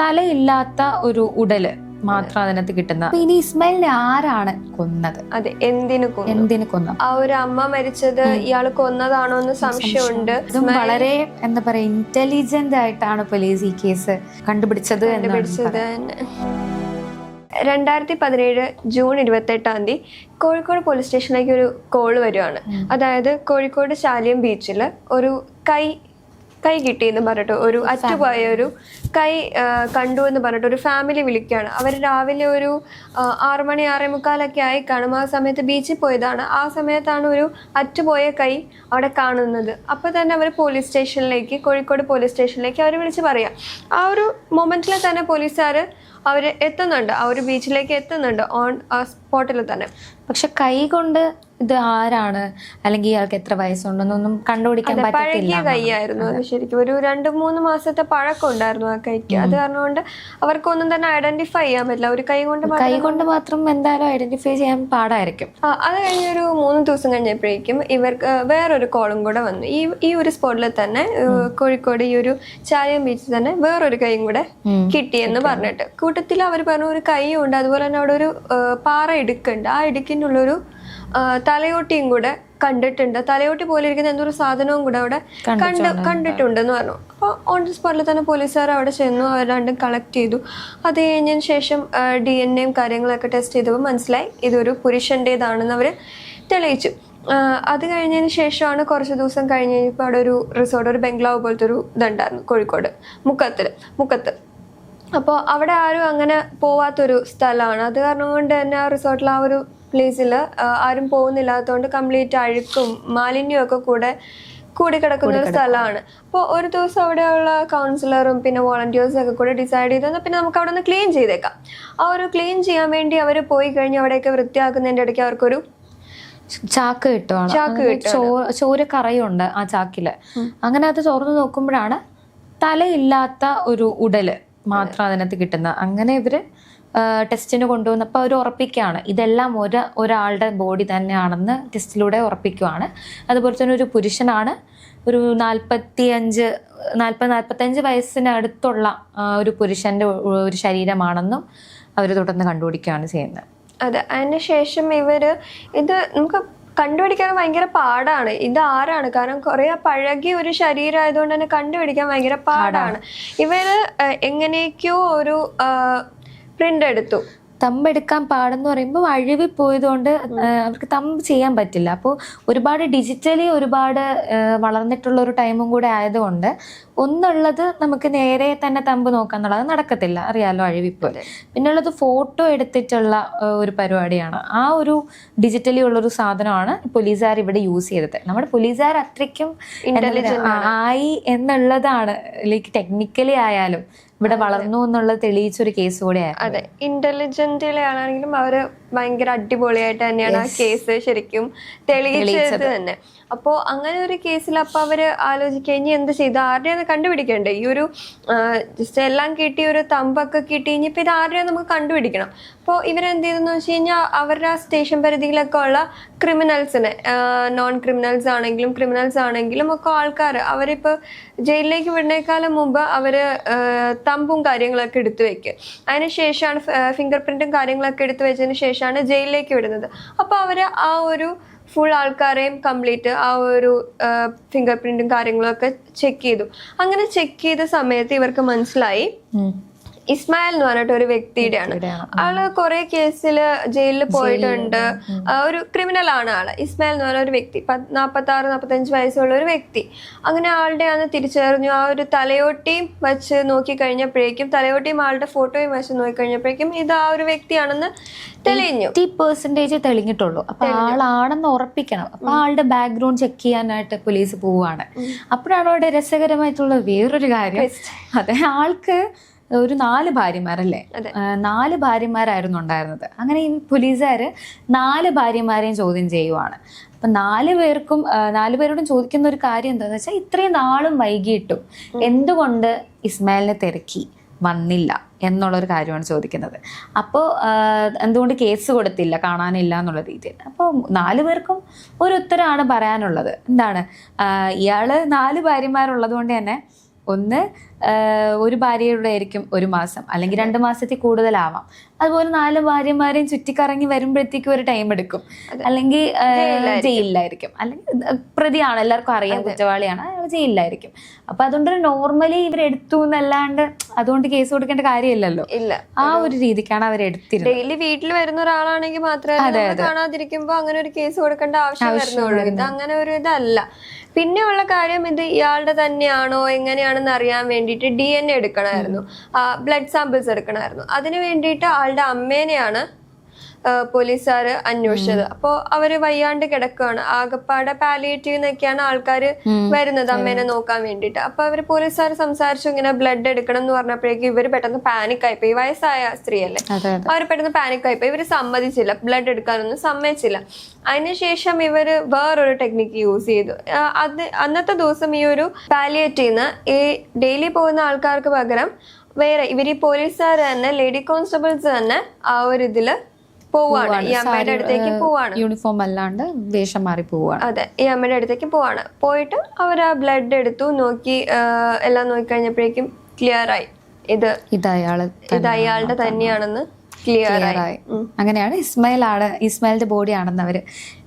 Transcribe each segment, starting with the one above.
തലയില്ലാത്ത ഒരു ഉടൽ മാത്രം അതിനകത്ത് കിട്ടുന്ന ഇനി ഇസ്മായിലിനെ ആരാണ് കൊന്നത്? അതെ എന്തിനു കൊന്നു? എന്തിനു കൊന്നു? ആ ഒരു അമ്മ മരിച്ചത് ഇയാൾ കൊന്നതാണോ എന്ന് സംശയമുണ്ട്. വളരെ എന്താ പറയാ ഇന്റലിജന്റ് ആയിട്ടാണ് പോലീസ് ഈ കേസ് കണ്ടുപിടിച്ചത് കണ്ടുപിടിച്ചത് രണ്ടായിരത്തി പതിനേഴ് ജൂൺ ഇരുപത്തെട്ടാം തീയതി കോഴിക്കോട് പോലീസ് സ്റ്റേഷനിലേക്ക് ഒരു കോൾ വരുവാണ്. അതായത് കോഴിക്കോട് ശാലിയം ബീച്ചിൽ ഒരു കൈ കൈ കിട്ടി എന്ന് പറഞ്ഞിട്ട് ഒരു അറ്റുപോയ ഒരു കൈ കണ്ടു എന്ന് പറഞ്ഞിട്ട് ഒരു ഫാമിലി വിളിക്കുകയാണ്. അവർ രാവിലെ ഒരു ആറ് മണി ആറേ മുക്കാലൊക്കെ ആയി കാണും. ആ സമയത്ത് ബീച്ചിൽ പോയതാണ്. ആ സമയത്താണ് ഒരു അറ്റുപോയ കൈ അവിടെ കാണുന്നത്. അപ്പോൾ തന്നെ അവർ പോലീസ് സ്റ്റേഷനിലേക്ക് കോഴിക്കോട് പോലീസ് സ്റ്റേഷനിലേക്ക് അവർ വിളിച്ച് പറയാം. ആ ഒരു മൊമെന്റിൽ തന്നെ പോലീസുകാർ അവർ എത്തുന്നുണ്ട്. ആ ഒരു ബീച്ചിലേക്ക് എത്തുന്നുണ്ട്. ഓൺ ആ സ്പോട്ടിൽ തന്നെ. പക്ഷെ കൈ കൊണ്ട് ഇത് ആരാണ്? അല്ലെങ്കിൽ ഇയാൾക്ക് എത്ര വയസ്സുണ്ടെന്നൊന്നും കണ്ടുപിടിക്കാൻ പഴകിയ കൈയായിരുന്നു അത്. ശരിക്കും. ഒരു രണ്ട് മൂന്ന് മാസത്തെ പഴക്കം ഉണ്ടായിരുന്നു ആ കൈക്ക്. അത് കാരണം കൊണ്ട് അവർക്കൊന്നും തന്നെ ഐഡന്റിഫൈ ചെയ്യാൻ പറ്റില്ല. ഒരു കൈ കൊണ്ട് കൈ കൊണ്ട് മാത്രം എന്തായാലും ഐഡന്റിഫൈ ചെയ്യാൻ പാടായിരിക്കും. അത് കഴിഞ്ഞൊരു മൂന്ന് ദിവസം കഴിഞ്ഞപ്പോഴേക്കും ഇവർക്ക് വേറൊരു കോളും കൂടെ വന്നു. ഈ ഈ ഒരു സ്പോട്ടിൽ തന്നെ കോഴിക്കോട് ഈ ഒരു ചായം ബീച്ചിൽ തന്നെ വേറൊരു കൈയും കൂടെ. കിട്ടിയെന്ന് പറഞ്ഞിട്ട്. കൂട്ടത്തിൽ അവർ പറഞ്ഞു ഒരു കൈയുണ്ട് അതുപോലെ തന്നെ അവിടെ ഒരു പാറ ഇടുക്കുണ്ട്. ആ ഇടുക്കിനുള്ളൊരു തലയോട്ടിയും കൂടെ കണ്ടിട്ടുണ്ട്. തലയോട്ടി പോലെ ഇരിക്കുന്ന എന്തോ ഒരു സാധനവും കൂടെ അവിടെ കണ്ട് കണ്ടിട്ടുണ്ടെന്ന് പറഞ്ഞു. അപ്പോൾ ഓൺ ദി സ്പോട്ടിൽ തന്നെ പോലീസുകാർ അവിടെ ചെന്നു അവർ രണ്ടും കളക്ട് ചെയ്തു. അത് കഴിഞ്ഞതിന് ശേഷം ഡി എൻ എയും കാര്യങ്ങളൊക്കെ ടെസ്റ്റ് ചെയ്തപ്പോൾ മനസ്സിലായി ഇതൊരു പുരുഷന്റേതാണെന്ന് അവർ തെളിയിച്ചു. അത് കഴിഞ്ഞതിന് ശേഷമാണ് കുറച്ച് ദിവസം കഴിഞ്ഞ് കഴിഞ്ഞപ്പോൾ അവിടെ ഒരു റിസോർട്ട് ഒരു ബംഗ്ലാവ് പോലത്തെ ഒരു ഇതുണ്ടായിരുന്നു കോഴിക്കോട് മുക്കത്തിൽ മുക്കത്ത്. അപ്പോൾ അവിടെ ആരും അങ്ങനെ പോവാത്തൊരു സ്ഥലമാണ്. അത് കാരണം കൊണ്ട് തന്നെ ആ റിസോർട്ടിൽ ആ ഒരു പ്ലേസിൽ ആരും പോകുന്നില്ലാത്തതുകൊണ്ട് കംപ്ലീറ്റ് അഴുക്കും മാലിന്യവും ഒക്കെ കൂടെ കൂടിക്കിടക്കുന്ന ഒരു സ്ഥലമാണ്. അപ്പോൾ ഒരു ദിവസം അവിടെയുള്ള കൗൺസിലറും പിന്നെ വോളണ്ടിയേഴ്സും ഒക്കെ കൂടെ ഡിസൈഡ് ചെയ്ത് "എന്നാ പിന്നെ നമുക്ക് അവിടെ നിന്ന് ക്ലീൻ ചെയ്തേക്കാം. ആ ഒരു ക്ലീൻ ചെയ്യാൻ വേണ്ടി അവർ പോയി കഴിഞ്ഞ് അവിടെയൊക്കെ വൃത്തിയാക്കുന്നതിന്റെ ഇടയ്ക്ക് അവർക്കൊരു ചാക്ക് കിട്ടുവാണ്. ചാക്ക് ചോര കറയുണ്ട് ആ ചാക്കിൽ. അങ്ങനെ അത് തുറന്നു നോക്കുമ്പോഴാണ് തലയില്ലാത്ത ഒരു ഉടൽ മാത്രം അതിനകത്ത് കിട്ടുന്ന അങ്ങനെ ഇവർ ടെസ്റ്റിന് കൊണ്ടുവന്നപ്പോൾ അവർ ഉറപ്പിക്കുകയാണ്. ഇതെല്ലാം ഒരു ഒരാളുടെ ബോഡി തന്നെയാണെന്ന് ടെസ്റ്റിലൂടെ ഉറപ്പിക്കുകയാണ് അതുപോലെ തന്നെ ഒരു പുരുഷനാണ്. ഒരു നാൽപ്പത്തി അഞ്ച് നാൽപ്പത് നാൽപ്പത്തഞ്ച് വയസ്സിനടുത്തുള്ള ഒരു പുരുഷന്റെ ഒരു ശരീരമാണെന്നും അവർ തുടർന്ന് കണ്ടുപിടിക്കുകയാണ് ചെയ്യുന്നത്. അതെ. അതിനുശേഷം ഇവർ ഇത് നമുക്ക് കണ്ടുപിടിക്കാൻ ഭയങ്കര പാടാണ്. ഇത് ആരാണ്? കാരണം കുറെ പഴകിയ ഒരു ശരീരം ആയതുകൊണ്ട് തന്നെ കണ്ടുപിടിക്കാൻ ഭയങ്കര പാടാണ്. ഇവർ എങ്ങനെയൊക്കെയോ ഒരു പ്രിന്റ് എടുത്തു തമ്പ് എടുക്കാൻ പാടെന്ന് പറയുമ്പോൾ അഴിവി പോയതുകൊണ്ട് അവർക്ക് തമ്പ് ചെയ്യാൻ പറ്റില്ല. അപ്പോൾ ഒരുപാട് ഡിജിറ്റലി ഒരുപാട് വളർന്നിട്ടുള്ള ഒരു ടൈമും കൂടെ ആയതുകൊണ്ട് ഒന്നുള്ളത് നമുക്ക് നേരെ തന്നെ തമ്പ് നോക്കാന്നുള്ളത് നടക്കത്തില്ല. അറിയാലോ അഴിവിപ്പ്. പിന്നെ ഉള്ളത് ഫോട്ടോ എടുത്തിട്ടുള്ള ഒരു പരിപാടിയാണ്. ആ ഒരു ഡിജിറ്റലി ഉള്ളൊരു സാധനമാണ് പോലീസുകാർ ഇവിടെ യൂസ് ചെയ്തത്. നമ്മുടെ പോലീസുകാർ അത്രയ്ക്കും ആയി എന്നുള്ളതാണ്. ലൈക്ക് ടെക്നിക്കലി ആയാലും ഇവിടെ വളർന്നു എന്നുള്ളത് തെളിയിച്ചൊരു കേസ് കൂടെ അതെ. ഇന്റലിജന്റിലാണെങ്കിലും അവർ ഭയങ്കര അടിപൊളിയായിട്ട് തന്നെയാണ് ആ കേസ് ശരിക്കും തെളിയിച്ചത് തന്നെ. അപ്പോ അങ്ങനെ ഒരു കേസിൽ അപ്പൊ അവർ ആലോചിക്കുക ഇനി എന്ത് ചെയ്ത്? ആരുടെയാന്ന് കണ്ടുപിടിക്കണ്ടേ? ഈ ഒരു ജസ്റ്റ് എല്ലാം കിട്ടി ഒരു തമ്പൊക്കെ കിട്ടി ഇനിയിപ്പോ ഇത് ആരുടെയാണ് നമുക്ക് കണ്ടുപിടിക്കണം? അപ്പോൾ ഇവരെന്ത് ചെയ്തെന്ന് വെച്ച് കഴിഞ്ഞാൽ അവരുടെ ആ സ്റ്റേഷൻ പരിധിയിലൊക്കെ ഉള്ള ക്രിമിനൽസിനെ നോൺ ക്രിമിനൽസ് ആണെങ്കിലും ക്രിമിനൽസ് ആണെങ്കിലും ഒക്കെ ആൾക്കാർ അവരിപ്പോൾ ജയിലിലേക്ക് വിടുന്നേക്കാളും മുമ്പ് അവർ തമ്പും കാര്യങ്ങളൊക്കെ എടുത്തു വെക്കുക അതിന് ശേഷമാണ് ഫിംഗർ പ്രിന്റും കാര്യങ്ങളൊക്കെ എടുത്തു വെച്ചതിന് ശേഷമാണ് ജയിലിലേക്ക് വിടുന്നത് അപ്പോൾ അവർ ആ ഒരു ഫുൾ ആൾക്കാരെയും കംപ്ലീറ്റ് ആ ഒരു ഫിംഗർ പ്രിന്റും കാര്യങ്ങളൊക്കെ ചെക്ക് ചെയ്തു അങ്ങനെ ചെക്ക് ചെയ്ത സമയത്ത് ഇവർക്ക് മനസ്സിലായി. ഇസ്മായിൽ എന്ന് പറഞ്ഞിട്ട് ഒരു വ്യക്തിയുടെയാണ്. ആൾ കുറെ കേസിൽ ജയിലിൽ പോയിട്ടുണ്ട്. ഒരു ക്രിമിനൽ ആണ് ആൾ. ഇസ്മായിൽ എന്ന് പറഞ്ഞ ഒരു വ്യക്തി. നാൽപ്പത്തി ആറ് നാൽപ്പത്തഞ്ച് വയസ്സുള്ള ഒരു വ്യക്തി. അങ്ങനെ ആളുടെ ആണ് തിരിച്ചറിഞ്ഞു. ആ ഒരു തലയോട്ടിയും വെച്ച് നോക്കി കഴിഞ്ഞപ്പോഴേക്കും തലയോട്ടിയും ആളുടെ ഫോട്ടോയും വെച്ച് നോക്കി കഴിഞ്ഞപ്പോഴേക്കും ഇത് ആ ഒരു വ്യക്തിയാണെന്ന് തെളിഞ്ഞു. പെർസെന്റേജ് തെളിഞ്ഞിട്ടുള്ളൂ. അപ്പൊ ആളാണെന്ന് ഉറപ്പിക്കണം. അപ്പൊ ആളുടെ ബാക്ക്ഗ്രൗണ്ട് ചെക്ക് ചെയ്യാനായിട്ട് പോലീസ് പോവാണ്. അപ്പോഴാണ് അവിടെ രസകരമായിട്ടുള്ള വേറൊരു കാര്യം. അതെ ആൾക്ക് ഒരു നാല് ഭാര്യമാരല്ലേ. നാല് ഭാര്യമാരായിരുന്നു ഉണ്ടായിരുന്നത്. അങ്ങനെ ഈ പോലീസുകാർ നാല് ഭാര്യമാരെയും ചോദ്യം ചെയ്യുവാണ്. അപ്പൊ നാല് പേർക്കും നാല് പേരോടും ചോദിക്കുന്ന ഒരു കാര്യം എന്താണെന്ന് വെച്ചാൽ ഇത്രയും നാളും വൈകിയിട്ടും എന്തുകൊണ്ട് ഇസ്മായിലിനെ തിരക്കി വന്നില്ല എന്നുള്ള ഒരു കാര്യമാണ് ചോദിക്കുന്നത്. അപ്പോൾ എന്തുകൊണ്ട് കേസ് കൊടുത്തില്ല കാണാനില്ല എന്നുള്ള രീതിയിൽ. അപ്പോൾ നാല് പേർക്കും ഒരു ഉത്തരമാണ് പറയാനുള്ളത്. എന്താണ്? ഇയാൾ ഇയാൾ നാല് ഭാര്യമാരുള്ളത് കൊണ്ട് തന്നെ ഒന്ന് ഒരു ഭാര്യയുടെ ആയിരിക്കും ഒരു മാസം അല്ലെങ്കിൽ രണ്ട് മാസത്തിൽ കൂടുതലാവാം. അതുപോലെ നാല് ഭാര്യമാരെയും ചുറ്റിക്കറങ്ങി വരുമ്പോഴത്തേക്കും ഒരു ടൈം എടുക്കും. അല്ലെങ്കിൽ ജയിലിലായിരിക്കും. അല്ലെങ്കിൽ പ്രതിയാണ്. എല്ലാവർക്കും അറിയാം കുറ്റവാളിയാണ്. അയാൾ ജയിലിലായിരിക്കും. അപ്പൊ അതുകൊണ്ട് നോർമലി ഇവർ എടുത്തു എന്നല്ലാണ്ട് അതുകൊണ്ട് കേസ് കൊടുക്കേണ്ട കാര്യമില്ലല്ലോ. ഇല്ല. ആ ഒരു രീതിക്കാണ് അവർ എടുത്തിരുന്നത്. ഡെയിലി വീട്ടിൽ വരുന്ന ഒരാളാണെങ്കിൽ മാത്രമേ നമ്മൾ കാണാതിരിക്കുമ്പോ അങ്ങനെ ഒരു കേസ് കൊടുക്കേണ്ട ആവശ്യം വരുന്നുള്ളൂ. ഇത് അങ്ങനെ ഒരു ഇതല്ല. പിന്നെ ഉള്ള കാര്യം ഇത് ഇയാളുടെ തന്നെയാണോ എങ്ങനെയാണെന്ന് അറിയാൻ വേണ്ടിയിട്ട് ഡി എൻ എ എടുക്കണമായിരുന്നു. ബ്ലഡ് സാമ്പിൾസ് എടുക്കണമായിരുന്നു. അതിന് വേണ്ടിയിട്ട് ആളുടെ അമ്മേനെയാണ് പോലീസുകാർ അന്വേഷിച്ചത്. അപ്പോൾ അവർ വയ്യാണ്ട് കിടക്കുകയാണ് ആകപ്പാടെ പാലിയേറ്റീവ് എന്നൊക്കെയാണ് ആൾക്കാർ വരുന്നത് അമ്മേനെ നോക്കാൻ വേണ്ടിയിട്ട്. അപ്പൊ അവർ പോലീസുകാർ സംസാരിച്ചു ഇങ്ങനെ ബ്ലഡ് എടുക്കണം എന്ന് പറഞ്ഞപ്പോഴേക്കും ഇവർ പെട്ടെന്ന് പാനിക് ആയിപ്പോയി വയസ്സായ സ്ത്രീയല്ലേ? അവർ പെട്ടെന്ന് പാനിക് ആയിപ്പോയി ഇവർ സമ്മതിച്ചില്ല. ബ്ലഡ് എടുക്കാനൊന്നും സമ്മതിച്ചില്ല. അതിനുശേഷം ഇവർ വേറൊരു ടെക്നിക്ക് യൂസ് ചെയ്തു. അത് അന്നത്തെ ദിവസം ഈ ഒരു പാലിയേറ്റീന്ന് ഈ ഡെയിലി പോകുന്ന ആൾക്കാർക്ക് പകരം വേറെ ഇവർ ഈ പോലീസുകാർ തന്നെ ലേഡി കോൺസ്റ്റബിൾസ് തന്നെ ആ ഒരു ഇതിൽ പോവാണ്. ഈ അമ്മയുടെ അടുത്തേക്ക് പോവാണ്. യൂണിഫോം അല്ലാണ്ട് വേഷം മാറി പോവാണ്. അതെ ഈ അമ്മയുടെ അടുത്തേക്ക് പോവാണ്. പോയിട്ട് അവർ ആ ബ്ലഡ് എടുത്തു നോക്കി എല്ലാം നോക്കി കഴിഞ്ഞപ്പോഴേക്കും ക്ലിയർ ആയി. ഇത് ഇത് അയാൾ ഇത് അയാളുടെ തന്നെയാണെന്ന് ക്ലിയർ ആയി. അങ്ങനെയാണ് ഇസ്മയിൽ ആണ് ഇസ്മയിലിന്റെ ബോഡി ആണെന്ന് അവർ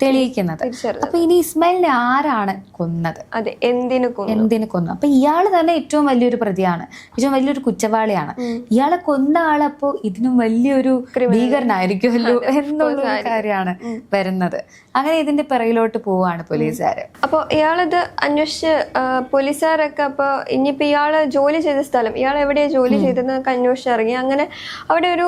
തെളിയിക്കുന്നത് അപ്പൊ ഇനി ഇസ്മയിലിനെ ആരാണ് കൊന്നത്? അതെ എന്തിനു കൊന്നു? എന്തിനു കൊന്നു? അപ്പൊ ഇയാൾ തന്നെ ഏറ്റവും വലിയൊരു പ്രതിയാണ് ഏറ്റവും വലിയൊരു കുറ്റവാളിയാണ്. ഇയാളെ കൊന്ന ആളപ്പോ ഇതിനും വലിയൊരു ഭീകരനായിരിക്കുമല്ലോ എന്നുള്ള കാര്യമാണ് വരുന്നത്. അങ്ങനെ ഇതിന്റെ പിറകിലോട്ട് പോവാണ് പോലീസുകാര്. അപ്പോൾ ഇയാളിത് അന്വേഷിച്ച് പോലീസുകാരൊക്കെ അപ്പോൾ ഇനിയിപ്പോൾ ഇയാൾ ജോലി ചെയ്ത സ്ഥലം ഇയാൾ എവിടെയാണ് ജോലി ചെയ്തതെന്നൊക്കെ അന്വേഷിച്ചിറങ്ങി അങ്ങനെ അവിടെ ഒരു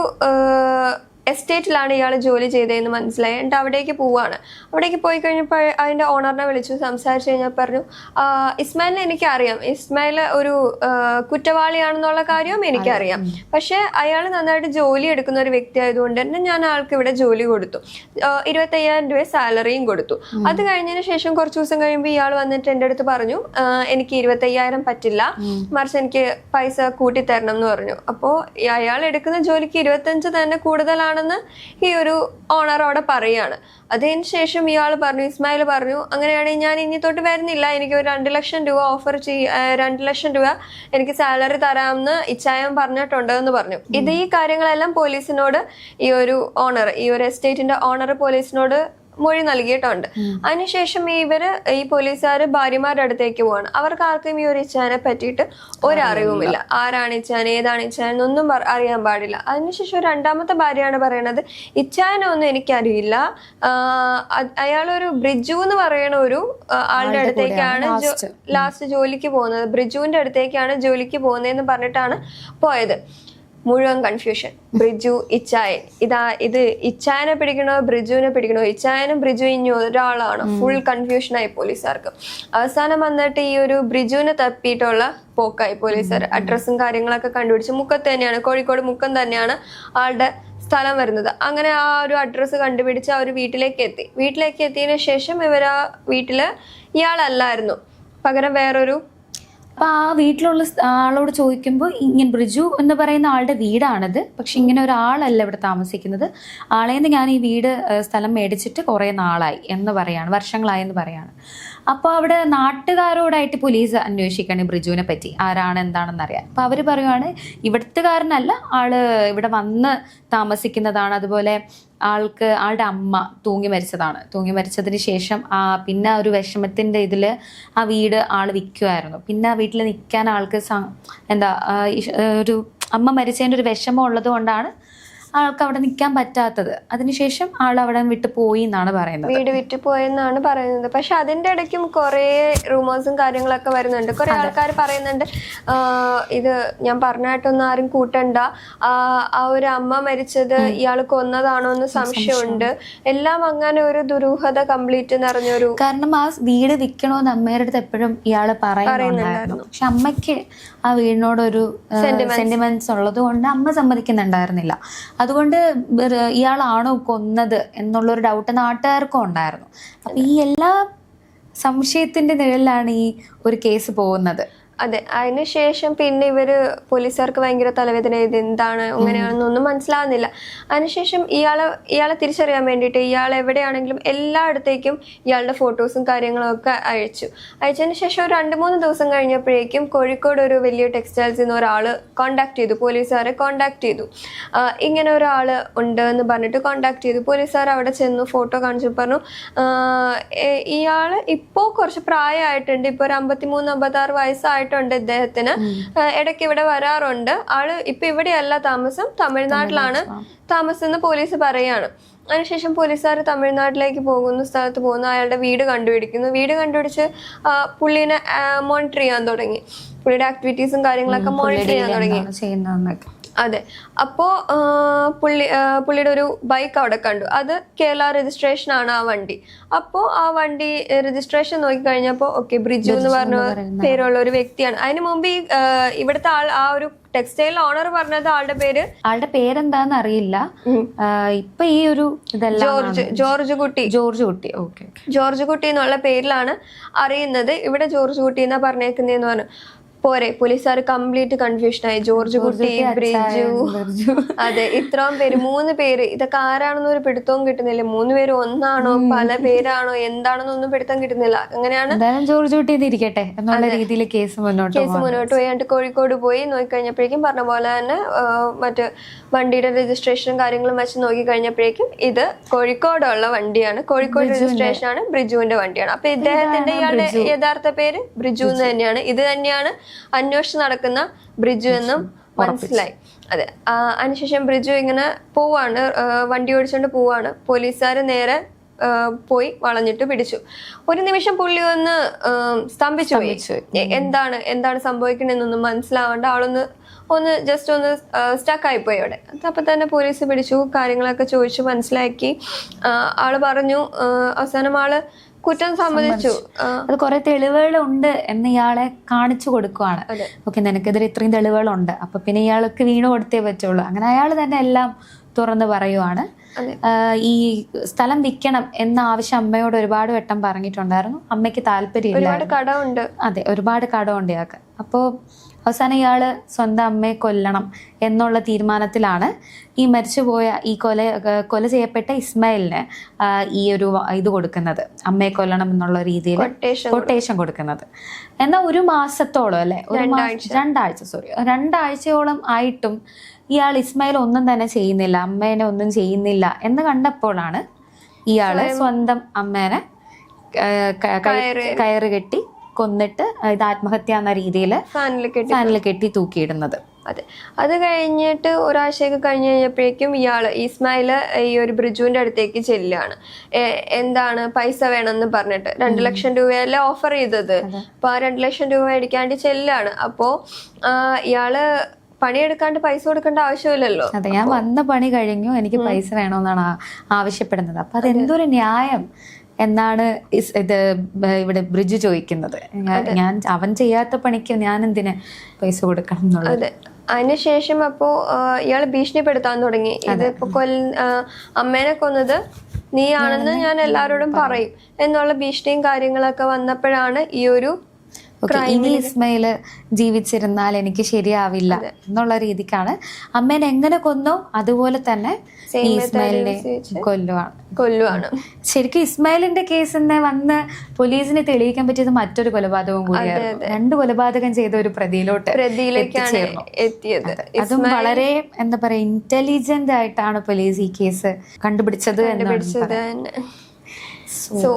uh, എസ്റ്റേറ്റിലാണ് ഇയാൾ ജോലി ചെയ്തതെന്ന് മനസ്സിലായി. എന്നിട്ട് അവിടേക്ക് പോവാണ്. അവിടേക്ക് പോയി കഴിഞ്ഞപ്പോൾ അതിന്റെ ഓണറിനെ വിളിച്ചു സംസാരിച്ച് കഴിഞ്ഞാൽ പറഞ്ഞു "ആ, ഇസ്മായിലിനെ എനിക്കറിയാം. ഇസ്മായിൽ ഒരു കുറ്റവാളിയാണെന്നുള്ള കാര്യവും എനിക്കറിയാം. പക്ഷേ അയാൾ നന്നായിട്ട് ജോലി എടുക്കുന്ന ഒരു വ്യക്തി ആയതുകൊണ്ട് തന്നെ ഞാൻ ആൾക്ക് ഇവിടെ ജോലി കൊടുത്തു. ഇരുപത്തയ്യായിരം രൂപ സാലറിയും കൊടുത്തു. അത് കഴിഞ്ഞതിന് ശേഷം കുറച്ച് ദിവസം കഴിയുമ്പോൾ ഇയാൾ വന്നിട്ട് എന്റെ അടുത്ത് പറഞ്ഞു എനിക്ക് ഇരുപത്തയ്യായിരം പറ്റില്ല. മറിച്ച് എനിക്ക് പൈസ കൂട്ടി തരണം എന്ന് പറഞ്ഞു. അപ്പോൾ അയാൾ എടുക്കുന്ന ജോലിക്ക് ഇരുപത്തഞ്ച് തന്നെ കൂടുതലാണെന്ന് ഈ ഒരു ഓണർ അവിടെ പറയാണ്. അതിന് ശേഷം ഇയാൾ പറഞ്ഞു ഇസ്മായിൽ പറഞ്ഞു അങ്ങനെയാണെങ്കിൽ ഞാൻ ഇനി തൊട്ട് വരുന്നില്ല. എനിക്ക് ഒരു രണ്ട് ലക്ഷം രൂപ ഓഫർ ചെയ്യ രണ്ട് ലക്ഷം രൂപ എനിക്ക് സാലറി തരാമെന്ന് ഇച്ചായം പറഞ്ഞിട്ടുണ്ട് എന്ന് പറഞ്ഞു. ഇത് ഈ കാര്യങ്ങളെല്ലാം പോലീസിനോട് ഈ ഒരു ഓണർ ഈ ഒരു എസ്റ്റേറ്റിന്റെ ഓണർ പോലീസിനോട് മൊഴി നൽകിയിട്ടുണ്ട്. അതിനുശേഷം ഇവർ ഈ പോലീസുകാർ ഭാര്യമാരുടെ അടുത്തേക്ക് പോവാണ്. അവർക്ക് ആർക്കും ഈ ഒരു ഇച്ചാനെ പറ്റിയിട്ട് ഒരറിവുമില്ല. ആരാണ് ഇച്ചാൻ ഏതാണ് ഇച്ചാൻ എന്നൊന്നും അറിയാൻ പാടില്ല. അതിനുശേഷം രണ്ടാമത്തെ ഭാര്യയാണ് പറയണത് ഇച്ചാനൊന്നും എനിക്കറിയില്ല. അയാളൊരു ബ്രിജു എന്ന് പറയുന്ന ഒരു ആളുടെ അടുത്തേക്കാണ് ലാസ്റ്റ് ജോലിക്ക് പോകുന്നത്. ബ്രിജുവിന്റെ അടുത്തേക്കാണ് ജോലിക്ക് പോകുന്നതെന്ന് പറഞ്ഞിട്ടാണ് പോയത്. മുഴുവൻ കൺഫ്യൂഷൻ ബ്രിജു ഇച്ചായൻ. ഇതാ ഇത് ഇച്ചായനെ പിടിക്കണോ ബ്രിജുവിനെ പിടിക്കണോ? ഇച്ചായനും ബ്രിജു ഇനി ഒരാളാണ്. ഫുൾ കൺഫ്യൂഷനായി പോലീസുകാർക്ക്. അവസാനം വന്നിട്ട് ഈ ഒരു ബ്രിജുവിനെ തപ്പിയിട്ടുള്ള പോക്കായി പോലീസുകാർ. അഡ്രസ്സും കാര്യങ്ങളൊക്കെ കണ്ടുപിടിച്ച് മുക്കത്ത് തന്നെയാണ്. കോഴിക്കോട് മുക്കം തന്നെയാണ് ആളുടെ സ്ഥലം വരുന്നത്. അങ്ങനെ ആ ഒരു അഡ്രസ്സ് കണ്ടുപിടിച്ച് അവർ വീട്ടിലേക്ക് എത്തി. വീട്ടിലേക്ക് എത്തിയതിനു ശേഷം ഇവർ ആ വീട്ടിൽ ഇയാളല്ലായിരുന്നു. പകരം വേറൊരു അപ്പൊ ആ വീട്ടിലുള്ള ആളോട് ചോദിക്കുമ്പോൾ ഇങ്ങനെ ബ്രിജു എന്ന് പറയുന്ന ആളുടെ വീടാണിത്. പക്ഷെ ഇങ്ങനെ ഒരാളല്ല ഇവിടെ താമസിക്കുന്നത്. ആളേന്ന് ഞാൻ ഈ വീട് സ്ഥലം മേടിച്ചിട്ട് കുറേ നാളായി എന്ന് പറയാണ് വർഷങ്ങളായി എന്ന് പറയാണ്. അപ്പോൾ അവിടെ നാട്ടുകാരോടായിട്ട് പോലീസ് അന്വേഷിക്കുകയാണ് ബ്രിജുവിനെ പറ്റി. ആരാണ് എന്താണെന്ന് അറിയാൻ. അപ്പോൾ അവർ പറയുവാണ് ഇവിടുത്തുകാരനല്ല ആൾ ഇവിടെ വന്ന് താമസിക്കുന്നതാണ്. അതുപോലെ ആൾക്ക് ആളുടെ അമ്മ തൂങ്ങി മരിച്ചതാണ്. തൂങ്ങി മരിച്ചതിന് ശേഷം ആ പിന്നെ ഒരു വിഷമത്തിന്റെ ഇതിൽ ആ വീട് ആൾ വിൽക്കുമായിരുന്നു പിന്നെ ആ വീട്ടിൽ നിൽക്കാൻ ആൾക്ക് എന്താ ഒരു അമ്മ മരിച്ചതിന്റെ ഒരു വിഷമം ഉള്ളത് കൊണ്ടാണ് ആൾക്ക് അവിടെ നിൽക്കാൻ പറ്റാത്തത്. അതിനുശേഷം ആൾ അവിടെ വിട്ടു പോയി എന്നാണ് പറയുന്നത്. വീട് വിറ്റ് പോയെന്നാണ് പറയുന്നത്. പക്ഷെ അതിന്റെ ഇടയ്ക്കും കുറെ റൂമേഴ്സും കാര്യങ്ങളൊക്കെ വരുന്നുണ്ട്. കുറെ ആൾക്കാർ പറയുന്നുണ്ട് ഇത് ഞാൻ പറഞ്ഞായിട്ടൊന്നും ആരും കൂട്ടണ്ട. ആ, ഒരു അമ്മ മരിച്ചത് ഇയാൾ കൊന്നതാണോ എന്ന് സംശയമുണ്ട്. എല്ലാം അങ്ങനെ ഒരു ദുരൂഹത കംപ്ലീറ്റ് നിറഞ്ഞൊരു കാരണം ആ വീട് വിൽക്കണമെന്ന് അമ്മയുടെ അടുത്ത് എപ്പോഴും ഇയാൾ പറയുന്നുണ്ടായിരുന്നു. പക്ഷെ അമ്മയ്ക്ക് ആ വീടിനോടൊരു സെന്റിമെന്റ്സ് ഉള്ളത് കൊണ്ട് അമ്മ സമ്മതിക്കുന്നുണ്ടായിരുന്നില്ല. അതുകൊണ്ട് ഇയാളാണോ കൊന്നത് എന്നുള്ളൊരു ഡൗട്ട് നാട്ടുകാർക്കും ഉണ്ടായിരുന്നു. അപ്പൊ ഈ എല്ലാ സംശയത്തിന്റെ നിഴലിലാണ് ഈ ഒരു കേസ് പോകുന്നത്. അതെ അതിനുശേഷം പിന്നെ ഇവർ പോലീസുകാർക്ക് ഭയങ്കര തലവേദന ഇത് എന്താണ് അങ്ങനെയാണെന്നൊന്നും മനസ്സിലാവുന്നില്ല. അതിനുശേഷം ഇയാളെ ഇയാളെ തിരിച്ചറിയാൻ വേണ്ടിയിട്ട് ഇയാൾ എവിടെയാണെങ്കിലും എല്ലായിടത്തേക്കും ഇയാളുടെ ഫോട്ടോസും കാര്യങ്ങളും ഒക്കെ അയച്ചു. അയച്ചതിന് ശേഷം ഒരു രണ്ട് മൂന്ന് ദിവസം കഴിഞ്ഞപ്പോഴേക്കും കോഴിക്കോട് ഒരു വലിയ ടെക്സ്റ്റൈൽസിൽ നിന്ന് ഒരാൾ കോണ്ടാക്ട് ചെയ്തു പോലീസുകാരെ കോണ്ടാക്ട് ചെയ്തു. ഇങ്ങനെ ഒരാൾ ഉണ്ട് എന്ന് പറഞ്ഞിട്ട് കോണ്ടാക്ട് ചെയ്തു. പോലീസുകാർ അവിടെ ചെന്നു ഫോട്ടോ കാണിച്ചു പറഞ്ഞു ഇയാൾ ഇപ്പോൾ കുറച്ച് പ്രായമായിട്ടുണ്ട് ഇപ്പോൾ ഒരു അമ്പത്തിമൂന്ന് അമ്പത്താറ് വയസ്സായിട്ടുണ്ട് ഇദ്ദേഹത്തിന്. ഇടയ്ക്ക് ഇവിടെ വരാറുണ്ട്. ആൾ ഇപ്പൊ ഇവിടെയല്ല താമസം തമിഴ്നാട്ടിലാണ്. താമസം എന്ന് പോലീസ് പറയാണ്. അതിനുശേഷം പോലീസുകാർ തമിഴ്നാട്ടിലേക്ക് പോകുന്ന സ്ഥലത്ത് പോകുന്നു അയാളുടെ വീട് കണ്ടുപിടിക്കുന്നു. വീട് കണ്ടുപിടിച്ച് പുള്ളീനെ മോണിറ്റർ ചെയ്യാൻ തുടങ്ങി. പുള്ളിയുടെ ആക്ടിവിറ്റീസും കാര്യങ്ങളൊക്കെ മോണിറ്റർ ചെയ്യാൻ തുടങ്ങി. അതെ. അപ്പോ പുള്ളി പുള്ളിയുടെ ഒരു ബൈക്ക് അവിടെ കണ്ടു. അത് കേരള രജിസ്ട്രേഷൻ ആണ് ആ വണ്ടി. അപ്പോ ആ വണ്ടി രജിസ്ട്രേഷൻ നോക്കി കഴിഞ്ഞപ്പോ ഓക്കെ ബ്രിജു എന്ന് പറഞ്ഞ പേരുള്ള ഒരു വ്യക്തിയാണ്. അതിന് മുമ്പ് ഈ ഇവിടുത്തെ ആൾ ആ ഒരു ടെക്സ്റ്റൈൽ ഓണർ പറഞ്ഞത് ആളുടെ പേര്? ആളുടെ പേരെന്താന്ന് അറിയില്ല. ഇപ്പൊ ഈ ഒരു ഇതെല്ലാം George George Kutty. George Kutty. Okay George Kutty എന്നുള്ള പേരിലാണ് അറിയുന്നത്. ഇവിടെ ജോർജ് കുട്ടി എന്നാ പറഞ്ഞേക്കുന്നതെന്ന് പറഞ്ഞു. പോരെ പോലീസുകാർ കംപ്ലീറ്റ് കൺഫ്യൂഷനായി. ജോർജ് കുട്ടി ബ്രിജു. അതെ ഇത്രയും പേര് മൂന്ന് പേര്. ഇതൊക്കെ ആരാണെന്ന് ഒരു പിടുത്തവും കിട്ടുന്നില്ല. മൂന്ന് പേര് ഒന്നാണോ പല പേരാണോ എന്താണെന്നൊന്നും പിടുത്തം കിട്ടുന്നില്ല. അങ്ങനെയാണ് ജോർജ് കുട്ടി ഇരിക്കട്ടെ എന്നുള്ള രീതിയിൽ കേസ് മുന്നോട്ട് കേസ് മുന്നോട്ട് പോയി എന്നിട്ട് കോഴിക്കോട് പോയി നോക്കിക്കഴിഞ്ഞപ്പോഴേക്കും പറഞ്ഞ പോലെ തന്നെ മറ്റു മറ്റ് വണ്ടിയുടെ രജിസ്ട്രേഷനും കാര്യങ്ങളും വെച്ച് നോക്കി കഴിഞ്ഞപ്പോഴേക്കും ഇത് കോഴിക്കോടുള്ള വണ്ടിയാണ്. കോഴിക്കോട് രജിസ്ട്രേഷൻ ആണ് ബ്രിജുവിന്റെ വണ്ടിയാണ്. അപ്പൊ ഇദ്ദേഹത്തിന്റെ ഇയാളുടെ യഥാർത്ഥ പേര് ബ്രിജു. എന്ന് തന്നെയാണ്. ഇത് തന്നെയാണ് അന്വേഷണം നടക്കുന്ന ബ്രിജു എന്നും മനസ്സിലായി. അതെ. അതിനുശേഷം ബ്രിജു ഇങ്ങനെ പോവാണ്. വണ്ടി ഓടിച്ചുകൊണ്ട് പോവാണ്. പോലീസുകാർ നേരെ പോയി വളഞ്ഞിട്ട് പിടിച്ചു. ഒരു നിമിഷം പുള്ളി ഒന്ന് സ്തംഭിച്ചു പോയി. എന്താണ് എന്താണ് സംഭവിക്കണെന്നൊന്നും മനസ്സിലാവാണ്ട് ആളൊന്ന് ഒന്ന് ജസ്റ്റ് ഒന്ന് സ്റ്റക്കായി പോയി അവിടെ. അപ്പൊ തന്നെ പോലീസ് പിടിച്ചു. കാര്യങ്ങളൊക്കെ ചോദിച്ചു മനസ്സിലാക്കി. ആൾ പറഞ്ഞു അവസാനം ആൾ കുറ്റം സമ്മതിച്ചു. അത് കുറെ തെളിവുകളുണ്ട് എന്ന് ഇയാളെ കാണിച്ചു കൊടുക്കുവാണ്. ഓക്കെ നിനക്കെതിരെ ഇത്രയും തെളിവുകളുണ്ട്. അപ്പൊ പിന്നെ ഇയാൾക്ക് വീണ് കൊടുത്തേ പറ്റുള്ളൂ. അങ്ങനെ അയാൾ തന്നെ എല്ലാം തുറന്ന് പറയുവാണ്. ഈ സ്ഥലം വിൽക്കണം എന്ന ആവശ്യം അമ്മയോട് ഒരുപാട് വട്ടം പറഞ്ഞിട്ടുണ്ടായിരുന്നു. അമ്മയ്ക്ക് താല്പര്യമില്ല അതെ ഒരുപാട് കടമുണ്ട് ഇയാൾക്ക്. അപ്പോൾ അവസാനം ഇയാൾ സ്വന്തം അമ്മയെ കൊല്ലണം എന്നുള്ള തീരുമാനത്തിലാണ് ഈ മരിച്ചുപോയ ഈ കൊല കൊല ചെയ്യപ്പെട്ട ഇസ്മയിലിന് ഈ ഒരു ഇത് കൊടുക്കുന്നത്. അമ്മയെ കൊല്ലണം എന്നുള്ള രീതിയിൽ കൊട്ടേഷൻ കൊട്ടേഷൻ കൊടുക്കുന്നത്. എന്നാൽ ഒരു മാസത്തോളം അല്ലെ? ഒരു രണ്ടാഴ്ച. സോറി രണ്ടാഴ്ചയോളം ആയിട്ടും ഇയാൾ ഇസ്മായിൽ ഒന്നും തന്നെ ചെയ്യുന്നില്ല അമ്മേനെ ഒന്നും ചെയ്യുന്നില്ല എന്ന് കണ്ടപ്പോഴാണ് ഇയാൾ സ്വന്തം അമ്മേനെ കയറ് കെട്ടി കൊന്നിട്ട് ഇത് ആത്മഹത്യ എന്ന രീതിയിൽ ഫാനിൽ കെട്ടി ഫാനിൽ കെട്ടി തൂക്കിയിടുന്നത്. അതെ. അത് കഴിഞ്ഞിട്ട് ഒരാഴ്ചയൊക്കെ കഴിഞ്ഞ് കഴിഞ്ഞപ്പോഴേക്കും ഇയാൾ ഇസ്മായിൽ ഈ ഒരു ബ്രിജുവിന്റെ അടുത്തേക്ക് ചെല്ലുകയാണ്. എന്താണ് പൈസ വേണമെന്ന് പറഞ്ഞിട്ട്. രണ്ട് ലക്ഷം രൂപയല്ലേ ഓഫർ ചെയ്തത്. അപ്പോൾ ആ രണ്ട് ലക്ഷം രൂപ മേടിക്കാണ്ട് ചെല്ലാണ്. അപ്പോൾ ഇയാൾ ഇയാൾ പണിയെടുക്കാണ്ട് പൈസ കൊടുക്കേണ്ട ആവശ്യമില്ലല്ലോ. അതെ ഞാൻ വന്ന പണി കഴിഞ്ഞു. എനിക്ക് പൈസ വേണമെന്നാണ് ആവശ്യപ്പെടുന്നത്. അപ്പൊ അതെന്തൊരു ന്യായം? എന്നാണ് ഇത് ഇവിടെ ബ്രിഡ്ജ് ചോദിക്കുന്നത്. ഞാൻ- അവൻ ചെയ്യാത്ത പണിക്ക് ഞാൻ എന്തിന് പൈസ കൊടുക്കണം എന്നുള്ളത്? അതെ. അതിനുശേഷം അപ്പോ ഇയാൾ ഭീഷണിപ്പെടുത്താൻ തുടങ്ങി. ഇത് ഇപ്പൊ കൊൽ അമ്മേനെ കൊന്നത് നീയാണെന്ന് ഞാൻ എല്ലാവരോടും പറയും. എന്നുള്ള ഭീഷണിയും കാര്യങ്ങളൊക്കെ വന്നപ്പോഴാണ് ഈ ഒരു ഇനി ഇസ്മയിൽ ജീവിച്ചിരുന്നാൽ എനിക്ക് ശരിയാവില്ല എന്നുള്ള രീതിക്കാണ്. അമ്മേനെ എങ്ങനെ കൊന്നോ അതുപോലെ തന്നെ ഇസ്മയിലിനെ കൊല്ലുവാണ്. കൊല്ലുവാണ്. ശരിക്കും ഇസ്മായിലിന്റെ കേസിനെ വന്ന് പോലീസിനെ തെളിയിക്കാൻ പറ്റിയത് മറ്റൊരു കൊലപാതകവും കൂടിയായിരുന്നു രണ്ട് കൊലപാതകം ചെയ്ത ഒരു പ്രതിയിലോട്ട് പ്രതിയിലേക്കാണ് എത്തിയത്. അതും. വളരെ എന്താ പറയാ ഇന്റലിജന്റ് ആയിട്ടാണ് പോലീസ് ഈ കേസ് കണ്ടുപിടിച്ചത് എന്നാണ് പിടിച്ചത് തന്നെ. സോ